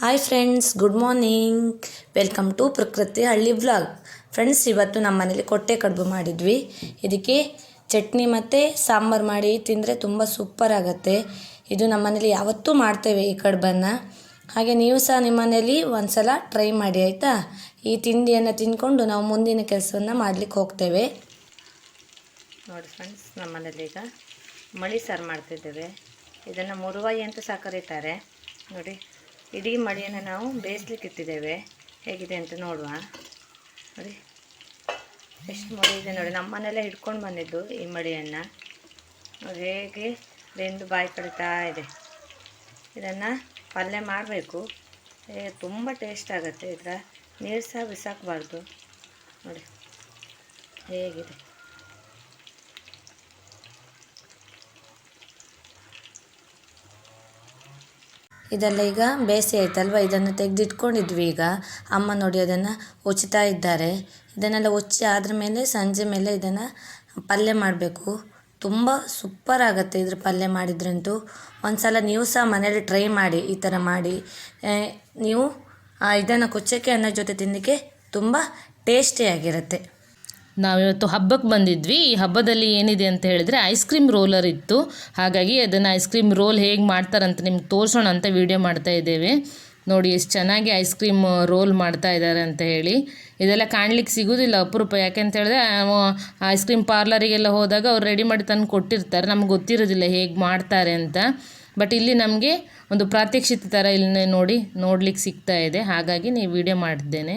Hi friends good morning welcome to Prakruti Halli vlog friends ಇವತ್ತು ನಮ್ಮ ಮನೇಲಿ ಕೊಟ್ಟೆ ಕಡುಬು ಮಾಡಿದ್ವಿ. ಇದಕ್ಕೆ ಚಟ್ನಿ ಮತ್ತು ಸಾಂಬಾರು ಮಾಡಿ ತಿಂದರೆ ತುಂಬ ಸೂಪರ್ ಆಗುತ್ತೆ. ಇದು ನಮ್ಮ ಮನೇಲಿ ಯಾವತ್ತೂ ಮಾಡ್ತೇವೆ ಈ ಕಡುಬನ್ನು. ಹಾಗೆ ನೀವು ಸಹ ನಿಮ್ಮ ಮನೇಲಿ ಒಂದ್ಸಲ ಟ್ರೈ ಮಾಡಿ, ಆಯಿತಾ? ಈ ತಿಂಡಿಯನ್ನು ತಿಂದ್ಕೊಂಡು ನಾವು ಮುಂದಿನ ಕೆಲಸವನ್ನು ಮಾಡಲಿಕ್ಕೆ ಹೋಗ್ತೇವೆ. ನೋಡಿ ಫ್ರೆಂಡ್ಸ್ ನಮ್ಮ ಮನೇಲಿ ಈಗ ಮಳಿ ಸಾರು ಮಾಡ್ತಿದ್ದೇವೆ. ಇದನ್ನು ಮುರುವಾಯಿ ಅಂತ ಸಹ ಕರೀತಾರೆ ನೋಡಿ. ಇಡೀ ಮಡಿಯನ್ನು ನಾವು ಬೇಯಿಸ್ಲಿಕ್ಕೆ ಇಟ್ಟಿದ್ದೇವೆ ಹೇಗಿದೆ ಅಂತ ನೋಡುವ. ನೋಡಿ. ಎಷ್ಟು ಮಡಿ ಇದೆ ನೋಡಿ. ನಮ್ಮ ಮನೆಯಲ್ಲೇ ಹಿಡ್ಕೊಂಡು ಬಂದಿದ್ದು ಈ ಮಡಿಯನ್ನು. ನೋಡಿ ಹೇಗೆ ಬೆಂದು ಬಾಯಿ ಕಡಿತಾ ಇದೆ. ಇದನ್ನು ಪಲ್ಯ ಮಾಡಬೇಕು ತುಂಬ ಟೇಸ್ಟ್ ಆಗುತ್ತೆ. ಇದರ ನೀರು ಸಹ ಬಿಸಾಕಬಾರ್ದು. ನೋಡಿ. ಹೇಗಿದೆ. ಇದೆಲ್ಲ ಈಗ ಬೇಸಿ ಆಯ್ತಲ್ವ? ಇದನ್ನು ತೆಗೆದಿಟ್ಕೊಂಡಿದ್ವಿ ಈಗ. ಅಮ್ಮ ನೋಡಿ ಅದನ್ನು ಉಚ್ತಾ ಇದ್ದಾರೆ. ಇದನ್ನೆಲ್ಲ ಉಚ್ಚಿ ಆದ್ರ ಮೇಲೆ ಸಂಜೆ ಮೇಲೆ ಇದನ್ನು ಪಲ್ಯ ಮಾಡಬೇಕು. ತುಂಬ ಸೂಪರ್ ಆಗುತ್ತೆ ಇದ್ರ ಪಲ್ಯ ಮಾಡಿದ್ರಂತೂ. ಒಂದು ಸಲ ನೀವು ಸಹ ಮನೇಲಿ ಟ್ರೈ ಮಾಡಿ, ಈ ಥರ ಮಾಡಿ. ನೀವು ಇದನ್ನು ಕುಚ್ಚಕ್ಕೆ ಅನ್ನೋ ಜೊತೆ ತಿನ್ನಲಿಕ್ಕೆ ತುಂಬ ಟೇಸ್ಟಿಯಾಗಿರುತ್ತೆ ನಾವಿವತ್ತು ಹಬ್ಬಕ್ಕೆ ಬಂದಿದ್ವಿ. ಈ ಹಬ್ಬದಲ್ಲಿ ಏನಿದೆ ಅಂತ ಹೇಳಿದರೆ ಐಸ್ ಕ್ರೀಮ್ ರೋಲರ್ ಇತ್ತು. ಹಾಗಾಗಿ ಅದನ್ನು ಐಸ್ ಕ್ರೀಮ್ ರೋಲ್ ಹೇಗೆ ಮಾಡ್ತಾರಂತ ನಿಮ್ಗೆ ತೋರಿಸೋಣ ಅಂತ ವಿಡಿಯೋ ಮಾಡ್ತಾ ಇದ್ದೇವೆ. ನೋಡಿ, ಎಷ್ಟು ಚೆನ್ನಾಗಿ ಐಸ್ ಕ್ರೀಮ್ ರೋಲ್ ಮಾಡ್ತಾ ಇದ್ದಾರೆ ಅಂತ ಹೇಳಿ. ಇದೆಲ್ಲ ಕಾಣ್ಲಿಕ್ಕೆ ಸಿಗೋದಿಲ್ಲ ಅಪರೂಪ. ಯಾಕೆ ಅಂತ ಹೇಳಿದ್ರೆ ಐಸ್ ಕ್ರೀಮ್ ಪಾರ್ಲರಿಗೆಲ್ಲ ಹೋದಾಗ ಅವ್ರು ರೆಡಿ ಮಾಡಿ ತಂದು ಕೊಟ್ಟಿರ್ತಾರೆ. ನಮ್ಗೆ ಗೊತ್ತಿರೋದಿಲ್ಲ ಹೇಗೆ ಮಾಡ್ತಾರೆ ಅಂತ. ಬಟ್ ಇಲ್ಲಿ ನಮಗೆ ಒಂದು ಪ್ರಾತ್ಯಕ್ಷಿತ ಥರ ಇಲ್ಲಿ ನೋಡಿ, ನೋಡ್ಲಿಕ್ಕೆ ಸಿಗ್ತಾ ಇದೆ. ಹಾಗಾಗಿ ನೀವು ವಿಡಿಯೋ ಮಾಡಿದ್ದೇನೆ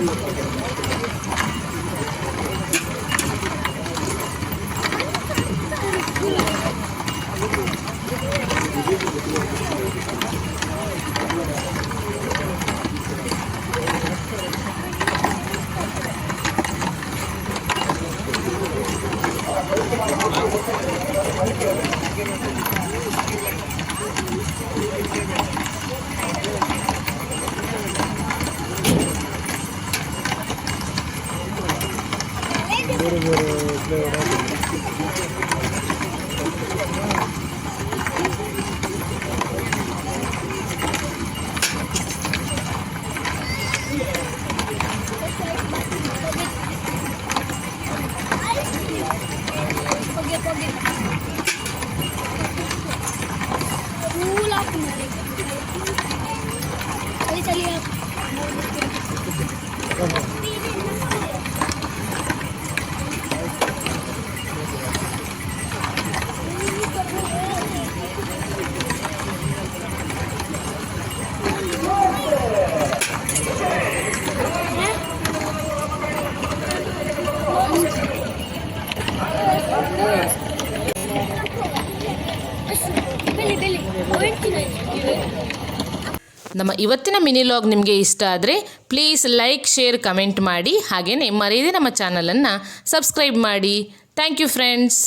何? ஒரு ஒரு கிலோ ನಮ್ಮ ಇವತ್ತಿನ ಮಿನಿ ಲಾಗ್ ನಿಮಗೆ ಇಷ್ಟ ಆದರೆ ಪ್ಲೀಸ್ ಲೈಕ್ ಶೇರ್ ಕಮೆಂಟ್ ಮಾಡಿ. ಹಾಗೆಯೇ ಮರೆಯದೆ ನಮ್ಮ ಚಾನಲನ್ನು ಸಬ್ಸ್ಕ್ರೈಬ್ ಮಾಡಿ. Thank you friends